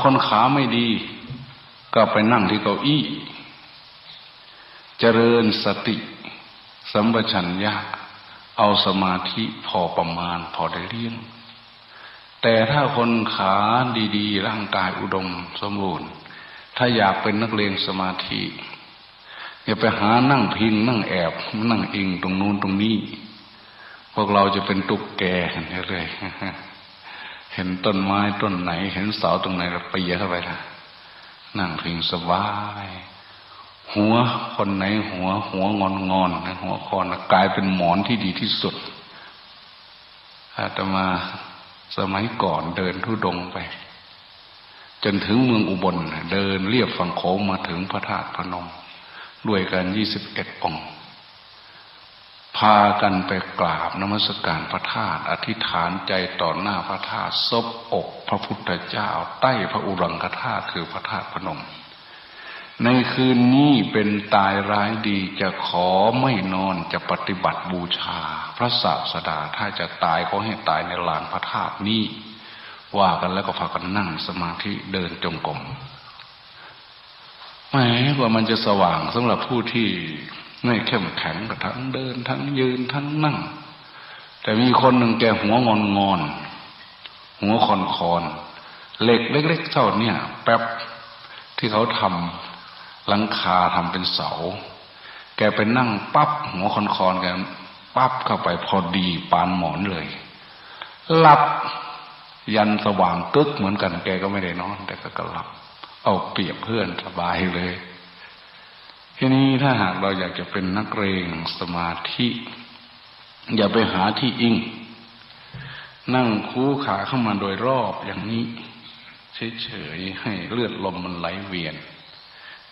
คนขาไม่ดี ก็ไปนั่งที่เก้าอี้ เจริญสติ สัมปชัญญะ เอาสมาธิพอประมาณพอได้เลี้ยง แต่ถ้าคนขาดีๆ ร่างกายอุดมสมบูรณ์ ถ้าอยากเป็นนักเรียนสมาธิอย่าไปหานั่งพิงนั่งแอบ นั่งอิงตรงนู้นตรงนี้ พวกเราจะเป็นตุกแกกันเรื่อยๆ เห็นต้นไม้ต้นไหน เห็นเสาตรงไหนเราไปเยอะเข้าไปละนั่งพิงสบาย หัวคนไหนหัว หัวงอนงอนนะหัวคอนกลายเป็นหมอนที่ดีที่สุดอาตมาสมัยก่อนเดินทุดงไป จนถึงเมืองอุบลเดินเรียบฝั่งโขงมาถึงพระธาตุพนม ด้วยกันยี่สิบเอ็ดองค์ พากันไปกราบนมัสการพระธาตุอธิษฐานใจต่อหน้าพระธาตุซบอกพระพุทธเจ้า ใต้พระอุรังคธาตุคือพระธาตุพนม ในคืนนี้เป็นตายร้ายดีจะขอไม่นอนจะปฏิบัติบูชา พระศาสดาถ้าจะตายขอให้ตายในลานพระธาตุนี้ ว่ากันแล้วก็พากันนั่งสมาธิเดินจงกรมแหมกว่ามันจะสว่างสำหรับผู้ที่ ไม่เข้มแข็งกับทั้งเดิน ทั้งยืนทั้งนั่ง แต่มีคนหนึ่งแกหัวงอนงอนหัวคอนคอนเหล็กเล็กๆเท่าเนี่ยแป๊บที่เขาทำหลังคาทำเป็นเสา แกไปนั่งปั๊บหัวคอนคอนแกปั๊บเข้าไปพอดีปานหมอนเลยหลับยันสว่างกึกเหมือนกันแกก็ไม่ได้นอน แต่ก็หลับ เอาเปรียบเพื่อนสบายเลย ทีนี้ถ้าหากเราอยากจะเป็นนักเรงสมาธิ อย่าไปหาที่อิง นั่งคูขาเข้ามาโดยรอบอย่างนี้ เฉยๆให้เลือดลมมันไหลเวียน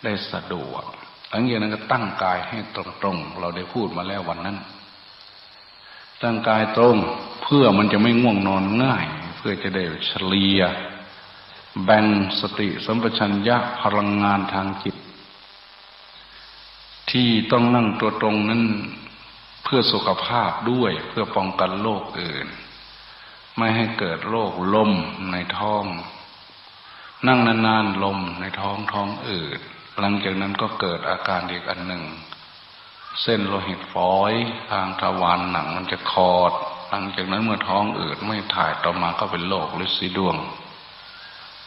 ได้สะดวกหลังจากนั้นก็ตั้งกายให้ตรงๆ เราได้พูดมาแล้ววันนั้น ตั้งกายตรงเพื่อมันจะไม่ง่วงนอนง่าย เพื่อจะได้เฉลียแบ่งสติสัมปชัญญะพลังงานทางจิต ที่ต้องนั่งตัวตรงนั้นเพื่อสุขภาพด้วยเพื่อป้องกันโรคอื่น ไม่ให้เกิดโรคลมในท้อง นั่งนานๆลมในท้องท้องอืดหลังจากนั้นก็เกิดอาการอีกอันหนึ่ง เส้นโลหิตฝอยทางทวารหนังมันจะคอด หลังจากนั้นเมื่อท้องอืดไม่ถ่ายต่อมาก็เป็นโรคฤทธิ์สีดวง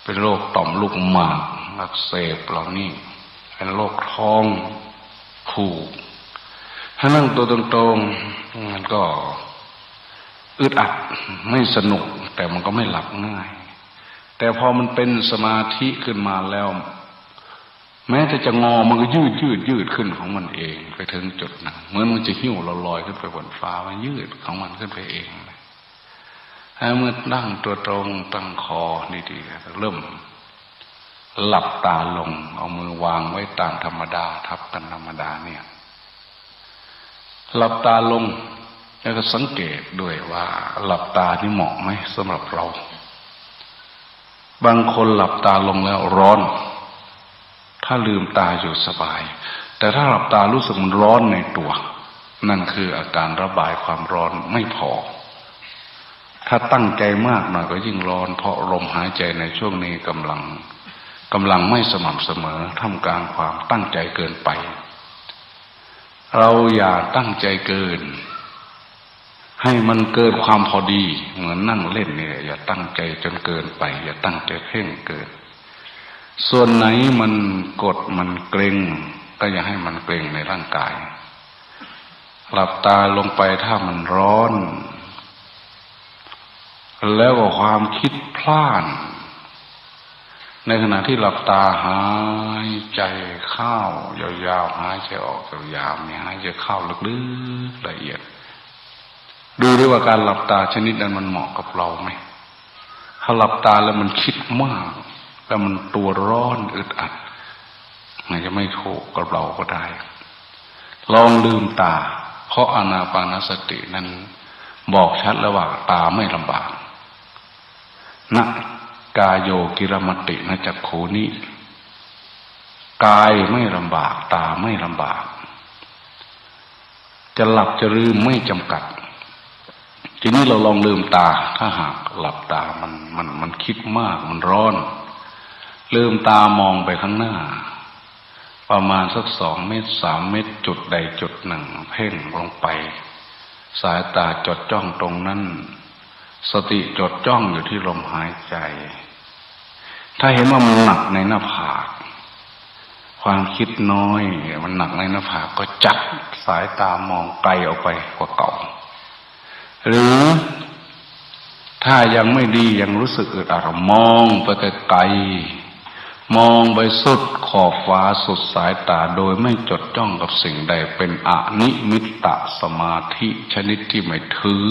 เป็นโรคต่อมลูกหมากอักเสบเหล่านี้เป็นโรคท้อง ผูกถ้านั่งตัวตรงๆมันก็อึดอัดไม่สนุก แต่มันก็ไม่หลับง่าย แต่พอมันเป็นสมาธิขึ้นมาแล้ว แม้แต่จะงอมันก็ยืดยืดยืดขึ้นของมันเอง ไปถึงจุดนั้นเหมือนมันจะหิ้วเราลอยขึ้นไปบนฟ้ามันยืดของมันขึ้นไปเองถ้าเมื่อนั่งตัวตรงตั้งคอดีๆเริ่ม หลับตาลง เอามือวางไว้ตามธรรมดา ทับกันธรรมดาเนี่ย หลับตาลงแล้วก็สังเกตด้วยว่า หลับตานี่เหมาะไหมสำหรับเรา บางคนหลับตาลงแล้วร้อน ถ้าลืมตาอยู่สบาย แต่ถ้าหลับตารู้สึกมันร้อนในตัว นั่นคืออาการระบายความร้อนไม่พอ ถ้าตั้งใจมากหน่อยก็ยิ่งร้อน เพราะลมหายใจในช่วงนี้กำลัง กำลังไม่สม่ำเสมอท่ามกลางความตั้งใจเกินไป เราอย่าตั้งใจเกิน ให้มันเกินความพอดี เหมือนนั่งเล่นเนี่ย อย่าตั้งใจจนเกินไป อย่าตั้งใจเพ่งเกิน ส่วนไหนมันกดมันเกร็ง ก็อย่าให้มันเกร็งในร่างกาย หลับตาลงไปถ้ามันร้อน แล้วก็ความคิดพลาน ในขณะที่หลับตาหายใจเข้ายาวๆหายใจออกยาวๆเนี่ยหายใจเข้าลึกๆละเอียด ดูด้วยว่าการหลับตาชนิดนั้นมันเหมาะกับเราไหมถ้าหลับตาแล้วมันคิดมาก แล้วมันตัวร้อนอึดอัดมันจะไม่ถูกกับเราก็ได้ ลองลืมตา เพราะอนาปานสตินั้น บอกชัดแล้วว่าตาไม่ลำบากนะ กายโยกิรมตินะจักขูนี้กายไม่ลำบาก ตาไม่ลำบาก จะหลับจะลืมไม่จำกัด ทีนี้เราลองลืมตา ถ้าหากหลับตามันมันมันคิดมากมันร้อนลืมตามองไปข้างหน้า ประมาณสักสองเมตรสามเมตรจุดใดจุดหนึ่ง เพ่งลงไป สายตาจดจ้องตรงนั้น สติจดจ้องอยู่ที่ลมหายใจ ถ้าเห็นว่ามันหนักในหน้าผาก ความคิดน้อย มันหนักในหน้าผากก็จัดสายตามองไกลออกไปกว่าเก่า หรือถ้ายังไม่ดียังรู้สึกอึดอัดมองไปไกลมองไปสุดขอบฟ้าสุดสายตาโดยไม่จดจ้องกับสิ่งใดเป็นอนิมิตตสมาธิชนิดที่ไม่ถือ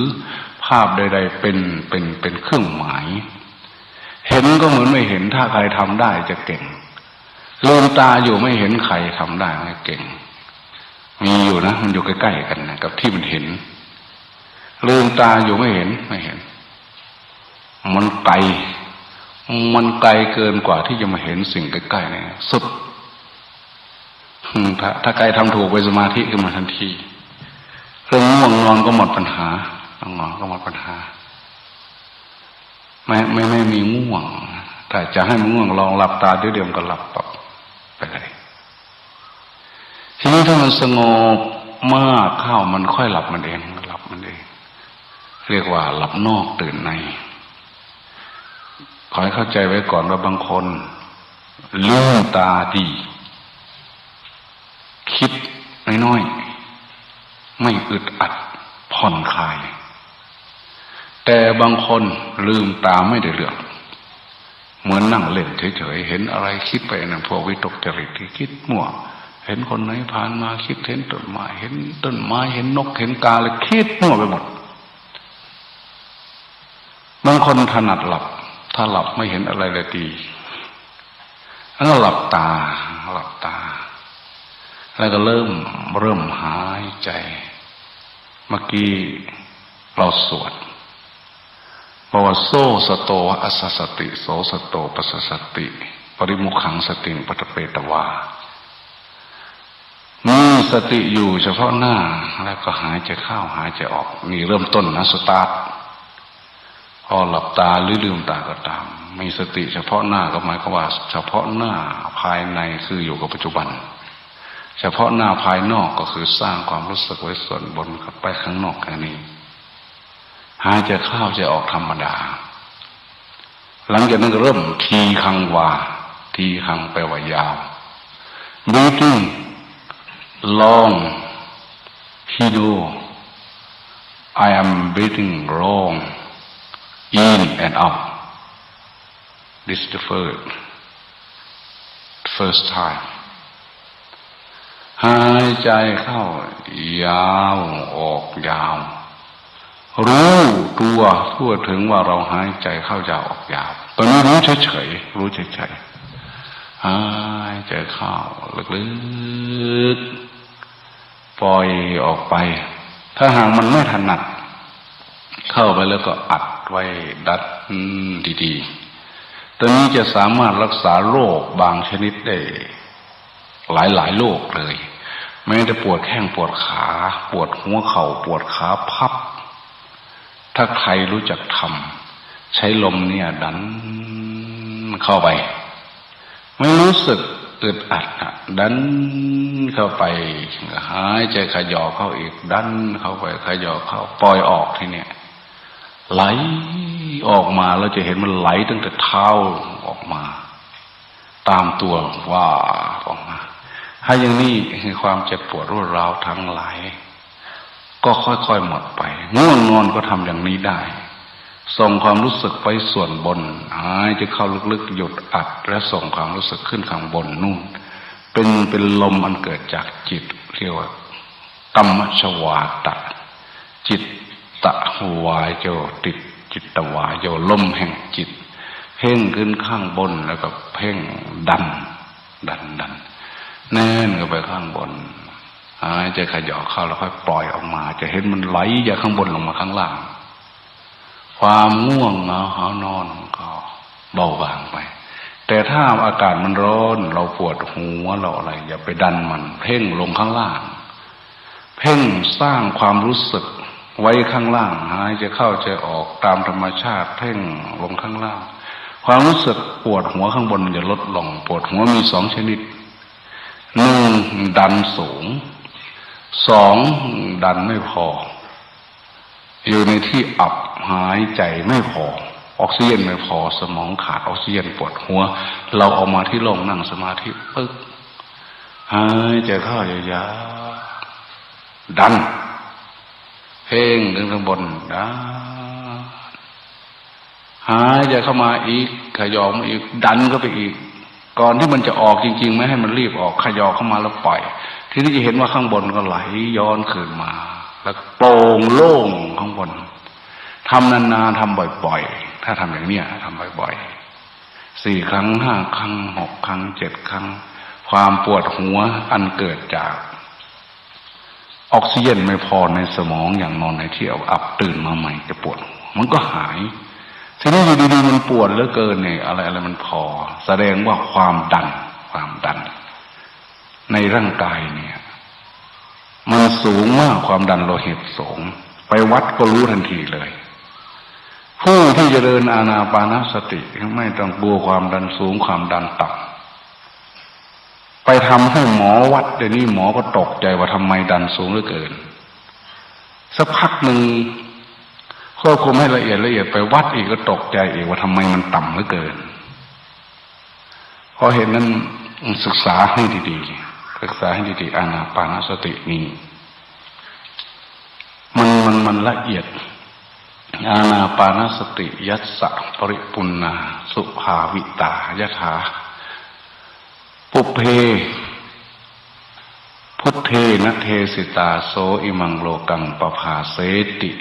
ภาพใด ๆ เป็นเป็นเป็นเครื่องหมาย เห็นก็เหมือนไม่เห็นถ้าใครทำได้จะเก่งลืมตาอยู่ไม่เห็นใครทำได้ไม่เก่ง มีอยู่นะมันอยู่ใกล้ๆกันนะกับที่มันเห็นลืมตาอยู่ไม่เห็นไม่เห็น มันไกล มันไกลเกินกว่าที่จะมาเห็นสิ่งใกล้ๆเนี่ยสุดถ้าถ้าใครทำถูกไปสมาธิขึ้นมาทันทีเรื่องง่วงนอนก็หมดปัญหาต้องนอนก็หมดปัญหา ไม่ไม่ไม่มีง่วงแต่จะให้มันง่วงลองหลับตาเดี๋ยวเดียวมันก็หลับปับไปเลยทีนี้ถ้ามันสงบมากเข้ามันค่อยหลับมันเองหลับมันเองเรียกว่า หลับนอกตื่นใน ขอให้เข้าใจไว้ก่อนว่าบางคนลืมตาดี คิดน้อยๆไม่อึดอัดผ่อนคลาย แต่บางคนลืมตาไม่ได้เรื่อง เหมือนนั่งเล่นเฉยๆ เห็นอะไรคิดไปนะพวกวิตกจริตที่คิดมั่ว เห็นคนไหนผ่านมาคิดเห็นต้นไม้เห็นต้นไม้เห็นนกเห็นกาเลยคิดมั่วไปหมด บางคนถนัดหลับ ถ้าหลับไม่เห็นอะไรเลยดีแล้วหลับตาหลับตา แล้วก็เริ่มเริ่มหายใจ เมื่อกี้เราสวด บอกว่าโซสโตอัสสติ โสสโตปัสสติ ปริมุขังสติปัตเปตวามีสติอยู่เฉพาะหน้าแล้วก็หายใจเข้าหายใจออกนี่เริ่มต้นนะสตาร์ทพอหลับตาหรือลืมตาก็ตาม มีสติเฉพาะหน้าก็หมายความว่า เฉพาะหน้าภายในคืออยู่กับปัจจุบัน เฉพาะหน้าภายนอกก็คือสร้างความรู้สึกไว้ส่วนบนกับไปข้างนอกแค่นี้ หายใจเข้าจะออกธรรมดา หลังจากนั้นก็เริ่มทีคังวาทีคังแปว่ายาว breathing long he do I am breathing long in and out this is the first first time หายใจเข้ายาวออกยาว รู้ตัวทั่วถึงว่าเราหายใจเข้ายาวออกยาวตอนนี้รู้เฉยๆรู้เฉยๆหายใจเข้าลึกๆปล่อยออกไป ถ้าหากมันไม่ถนัด เข้าไปแล้วก็อัดไว้ดัดดีๆตัวนี้จะสามารถรักษาโรคบางชนิดได้หลายๆโรคเลยแม้แต่ปวดแข้งปวดขา ปวดหัวเขา่าปวดขาพับ ถ้าใครรู้จักทำใช้ลมเนี่ย ดันเข้าไป ไม่รู้สึกอึดอัดดันเข้าไปหายใจขยอเข้าอีก ดันเข้าไปขยอเข้าปล่อยออกทีเนี้ยไหลออกมาเราจะเห็นมันไหลตั้งแต่เท้าออกมา ตามตัวว่าออกมา ถ้าอย่างนี้คือความเจ็บปวดรวดร้าวทั้งหลาย ก็ค่อยๆหมดไปง่วงนอนก็ทำอย่างนี้ได้ส่งความรู้สึกไปส่วนบนหายจะเข้าลึกๆหยุดอัด และส่งความรู้สึกขึ้นข้างบนนู่น เป็นเป็นลมอันเกิดจากจิตเรียกว่ากรรมชวาตะ จิตตะวายโยติดจิตตวายโยลมแห่งจิต เพ่งขึ้นข้างบนแล้วก็เพ่งดัน ดันดันแน่นก็ไปข้างบน หายใจขยอเข้าแล้วค่อยปล่อยออกมา จะเห็นมันไหลจากข้างบนลงมาข้างล่าง ความง่วงเหงาหานอนก็เบาบางไป แต่ถ้าอากาศมันร้อน เราปวดหัวเราอะไร อย่าไปดันมัน เพ่งลงข้างล่าง เพ่งสร้างความรู้สึกไว้ข้างล่าง หายใจเข้าใจออกตามธรรมชาติ เพ่งลงข้างล่าง ความรู้สึกปวดหัวข้างบนมันจะลดลงปวดหัวมีสองชนิดหนึ่งดันสูง สองดันไม่พอ อยู่ในที่อับหายใจไม่พอ ออกซิเจนไม่พอ สมองขาดออกซิเจนปวดหัว เราเอามาที่ลงนั่งสมาธิปึ๊กหายใจเข้ายาวๆดัน เพ่งดึงข้างบนดันหายใจเข้ามาอีก ขยอมอีก ดันก็ไปอีก ก่อนที่มันจะออกจริง ๆ ไม่ให้มันรีบออกขยอเข้ามาแล้วปล่อย ทีนี้จะเห็นว่าข้างบนก็ไหลย้อนคืนมา แล้วโปร่งโล่งข้างบนทำนานๆทำบ่อยๆ ถ้าทำอย่างเนี้ยทำบ่อยๆสี่ครั้งห้าครั้งหกครั้งเจ็ดครั้ง ความปวดหัวอันเกิดจาก ออกซิเจนไม่พอในสมองอย่างนอนในที่เอาอับตื่นมาใหม่จะปวดหัวมันก็หายทีนี้อยู่ดีๆมันปวดเหลือเกินเนี่ยอะไรอะไรมันพอ แสดงว่าความดันความดัน ในร่างกายเนี่ย มันสูงมากความดันโลหิตสูง ไปวัดก็รู้ทันทีเลย ผู้ที่จะเดินอาณาปานสติไม่ต้องกลัวความดันสูงความดันต่ำไปทำให้หมอวัดเดี๋ยวนี้หมอก็ตกใจว่าทำไมดันสูงเหลือเกิน สักพักหนึ่งควบคุมให้ละเอียดละเอียดไปวัดอีกก็ตกใจอีกว่าทำไมมันต่ำเหลือเกินพอเห็นนั้นศึกษาให้ดีๆ ศึกษาให้ดีๆอานาปานสตินี้มันมันมันละเอียด อานาปานสติยัสสะปริปุณาสุภาวิตายถาปุเพพุทเทนเทสิตาโสอิมังโลกังปภาเสติ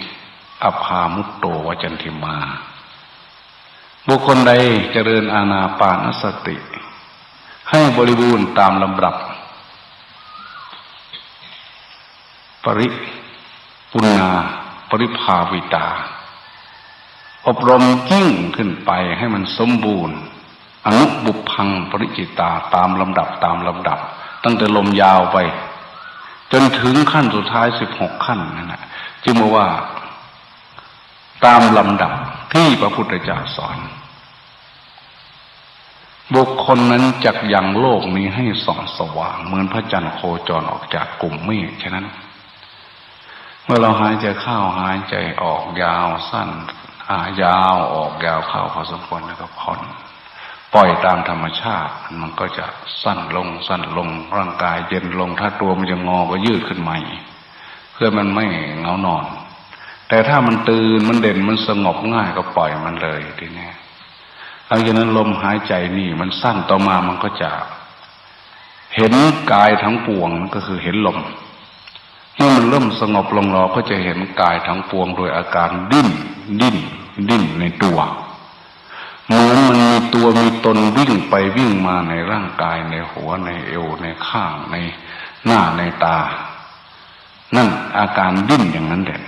อภามุตโตวจันทิมา บุคคลใดเจริญอาณาปานสติ ให้บริบูรณ์ตามลำดับ ปริปุณาปริภาวิตา อบรมยิ่งขึ้นไปให้มันสมบูรณ์อนุบุพังปริจิตาตามลำดับตามลำดับ ตั้งแต่ลมยาวไป จนถึงขั้นสุดท้ายสิบหกขั้นนั่นแหละจึงมาว่า ตามลำดับที่พระพุทธเจ้าสอน บุคคลนั้นจักยังโลกนี้ให้ส่องสว่าง เหมือนพระจันทร์โคจรออกจากกลุ่มเมฆฉะนั้น เมื่อเราหายใจเข้าหายใจออกยาวสั้นหายาวออกยาวเข้าพอสมควรแล้วก็ผ่อนปล่อยตามธรรมชาติ มันก็จะสั้นลงสั้นลงร่างกายเย็นลง ถ้าตัวมันจะงอก็ยืดขึ้นใหม่ เพื่อมันไม่เงานอน แต่ถ้ามันตื่นมันเด่นมันสงบง่ายก็ปล่อยมันเลยทีนี้หลังจากนั้นลมหายใจนี่มันสั้นต่อมามันก็จะ เห็นกายทั้งปวงก็คือเห็นลม เมื่อมันเริ่มสงบลงเราก็จะเห็นกายทั้งปวงโดยอาการดิ้น ดิ้น ดิ้นในตัวเหมือนมันมีตัวมีตนวิ่งไปวิ่งมาในร่างกายในหัวในเอวในข้างในหน้าในตา นั่นอาการดิ้นอย่างนั้นแหละ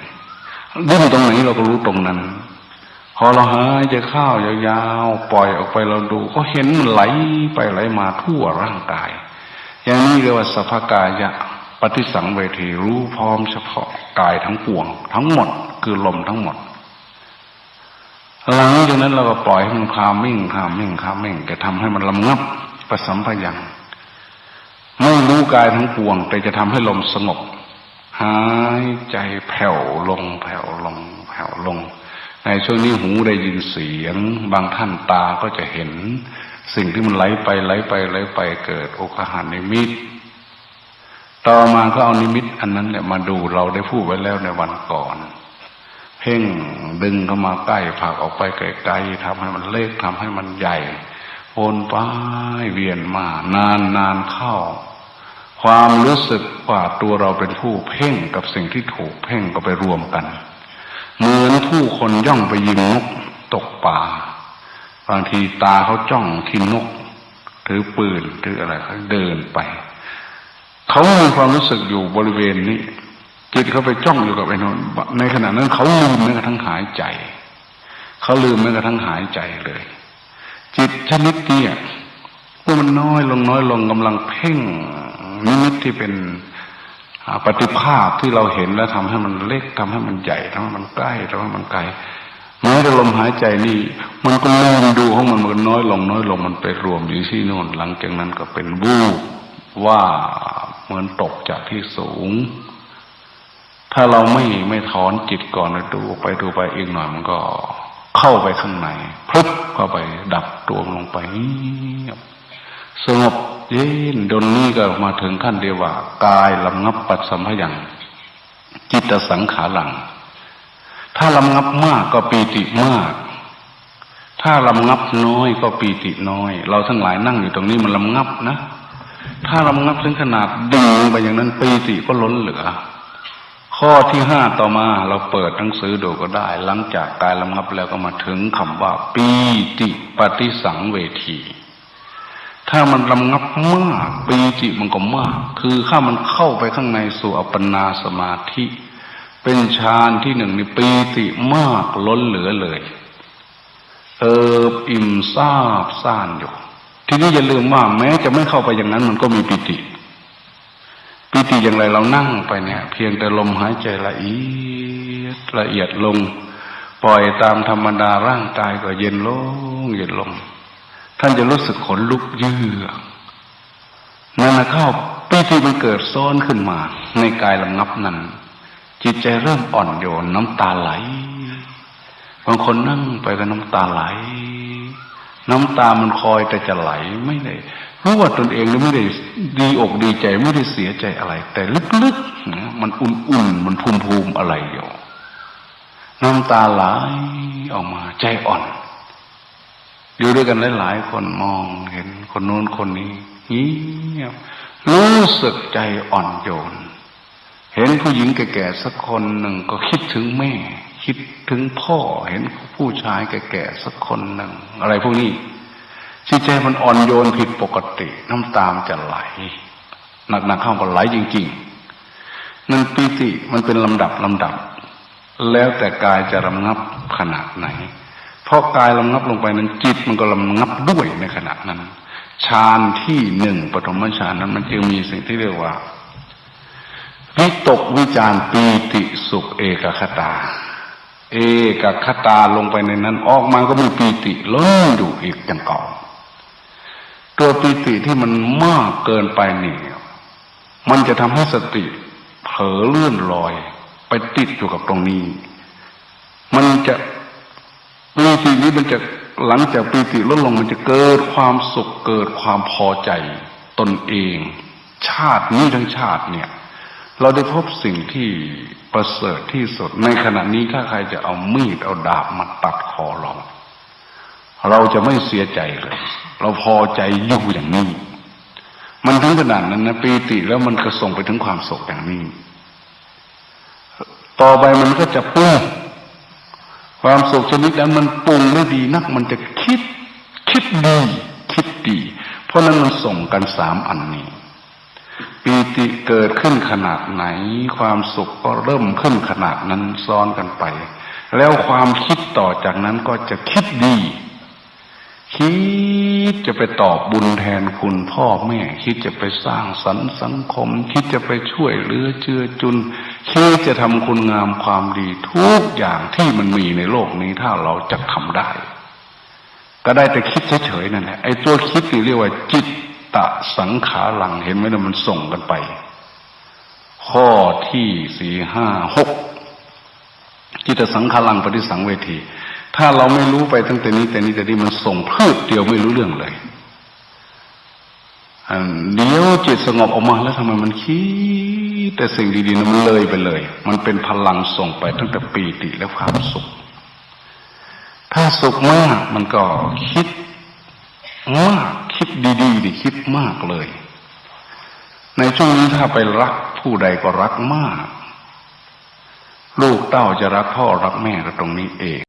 ดิ้นตรงไหนเราก็รู้ตรงนั้น พอเราหายใจเข้ายาวๆปล่อยออกไปเราดู ก็เห็นมันไหลไปไหลมาทั่วร่างกาย อย่างนี้เรียกว่าสภากายะ ปฏิสังเวทีรู้พร้อมเฉพาะกายทั้งปวง ทั้งหมด คือลมทั้งหมด หลังจากนั้นเราก็ปล่อยให้มันคามมิ่งคามมิ่งคามมิ่งจะทำให้มันลำงับประสัมพยังไม่รู้กายทั้งปวง แต่จะทำให้ลมสงบหายใจแผ่วลงแผ่วลงแผ่วลง ในช่วงนี้หูได้ยินเสียง บางท่านตาก็จะเห็น สิ่งที่มันไหลไปไหลไปไหลไปเกิดโอกหานิมิต ต่อมาก็เอานิมิตอันนั้นแหละมาดูเราได้พูดไว้แล้วในวันก่อน เพ่งดึงเข้ามาใกล้ผลักออกไปไกลๆทำให้มันเล็กทำให้มันใหญ่โอนไปเวียนมานานนานเข้า ความรู้สึกว่าตัวเราเป็นผู้เพ่งกับสิ่งที่ถูกเพ่งก็ไปรวมกัน เหมือนผู้คนย่องไปยิงนกตกป่า บางทีตาเขาจ้องที่นก ถือปืนถืออะไรเขาเดินไป เขามีความรู้สึกอยู่บริเวณนี้จิตเขาไปจ้องอยู่กับไอ้นนในขณะนั้นเขาลืมแม้กระทั่งหายใจ เขาลืมแม้กระทั่งหายใจเลย จิตชนิดนี้เมื่อมันน้อยลงน้อยลงกำลังเพ่งนิมิตที่เป็นปฏิภาพที่เราเห็นแล้วทำให้มันเล็กทำให้มันใหญ่ทำให้มันใกล้ทำให้มันไกลแม้แต่ลมหายใจนี่ มันก็ลืมดูของมันมันน้อยลงน้อยลงมันไปรวมอยู่ที่โน่นหลังจากนั้นก็เป็นบูบว่า เหมือนตกจากที่สูง ถ้าเราไม่ไม่ถอนจิตก่อนดูไปดูไปอีกหน่อยมันก็ เข้าไปข้างในพลึบเข้าไปดับตัวลงไปสงบเย็นดนนี้ก็มาถึงขั้นเดียวว่ากายลำงับปัดสัมพยังจิตสังขารัง ถ้าลำงับมากก็ปีติมาก ถ้าลำงับน้อยก็ปีติน้อย เราทั้งหลายนั่งอยู่ตรงนี้มันลำงับนะ ถ้าลำงับถึงขนาดดึงไปอย่างนั้นปีติก็ล้นเหลือ ข้อที่ห้าต่อมาเราเปิดหนังสือดูก็ได้ หลังจากกายลำงับแล้วก็มาถึงคำว่า ปีติปฏิสังเวทีถ้ามันลำงับมากปีติมันก็มาก คือข้ามันเข้าไปข้างในสู่อัปปนาสมาธิ เป็นฌานที่หนึ่งในปีติมากล้นเหลือเลย เอิบอิ่มซาบซ่านอยู่ ทีนี้อย่าลืมว่าแม้จะไม่เข้าไปอย่างนั้น มันก็มีปิติ ปิติอย่างไรเรานั่งไปเนี่ย เพียงแต่ลมหายใจละเอียดละเอียดลง ปล่อยตามธรรมดาร่างกายก็เย็นลงเย็นลง ท่านจะรู้สึกขนลุกเยือกนั่นนะเข้าปิติมันเกิดซ้อนขึ้นมา ในกายลำงับนั้น จิตใจเริ่มอ่อนโยนน้ำตาไหลบางคนนั่งไปก็น้ำตาไหล น้ำตามันคอยแต่จะไหลไม่ได้รู้ว่าตนเองไม่ได้ดีอกดีใจไม่ได้เสียใจอะไร แต่ลึกๆนะมันอุ่นๆมันภูมิๆอะไรอยู่น้ำตาไหลออกมาใจอ่อน อยู่ด้วยกันหลายๆคนมองเห็นคนโน้นคนนี้เงียบรู้สึกใจอ่อนโยน เห็นผู้หญิงแก่ๆสักคนหนึ่งก็คิดถึงแม่ คิดถึงพ่อเห็นผู้ชายแก่ๆสักคนหนึ่งอะไรพวกนี้จิตใจมันอ่อนโยนผิดปกติ น้ำตามจะไหลหนักๆเข้าก็ไหลจริง ๆ นั่นปีติมันเป็นลำดับลำดับ แล้วแต่กายจะรำงับขนาดไหน เพราะกายลำงับลงไปนั้นจิตมันก็ลำงับด้วยในขณะนั้นฌานที่หนึ่งปฐมฌานนั้น มันจึงมีสิ่งที่เรียกว่าวิตกวิจารปีติสุขเอกคตา เอกคตาลงไปในนั้น ออกมาก็มีปีติล้นอยู่อีกอย่างเก่า ตัวปีติที่มันมากเกินไปนี่มันจะทำให้สติเผลอเลื่อนลอย ไปติดอยู่กับตรงนี้ มันจะปีตินี้มันจะหลังจากปีติลดลงมันจะเกิดความสุขเกิดความพอใจ ตนเอง ชาตินี้ทั้งชาติเนี่ย เราได้พบสิ่งที่ประเสริฐที่สุด ในขณะนี้ถ้าใครจะเอามีดเอาดาบมาตัดคอเรา เราจะไม่เสียใจเลย เราพอใจอยู่อย่างนี้ มันถึงขนาดนั้นนะปีติแล้วมันก็ส่งไปถึงความสุขอย่างนี้ ต่อไปมันก็จะปรุงความสุขชนิดนั้นมันปรุงไม่ดีนัก มันจะคิด คิดดี คิดดี เพราะนั้นมันส่งกันสามอันนี้ ปีติเกิดขึ้นขนาดไหน ความสุขก็เริ่มขึ้นขนาดนั้นซ้อนกันไป แล้วความคิดต่อจากนั้นก็จะคิดดีคิดจะไปตอบบุญแทนคุณพ่อแม่ คิดจะไปสร้างสรรสังคม คิดจะไปช่วยเหลือเจือจุน คิดจะทำคุณงามความดีทุกอย่างที่มันมีในโลกนี้ถ้าเราจะทำได้ ก็ได้แต่คิดเฉยๆนั่นแหละไอ้ตัวคิดนี่เรียกว่าจิต ตะสังขารังเห็นไหมนะมันส่งกันไป ข้อที่สี่ห้าหกจิตสังขารังปฏิสังเวที ถ้าเราไม่รู้ไปตั้งแต่นี้แต่นี้แต่นี้มันส่งพืชเดียวไม่รู้เรื่องเลยอันเดี๋ยวจิตสงบออกมาแล้วทำไมมันคิดแต่สิ่งดีๆนั้นมันเลยไปเลย มันเป็นพลังส่งไปตั้งแต่ปีติและความสุข ถ้าสุขมากมันก็คิดมาก คิดดีๆดิคิดมากเลย ในช่วงนี้ถ้าไปรักผู้ใดก็รักมาก ลูกเต้าจะรักพ่อรักแม่ก็ตรงนี้เอง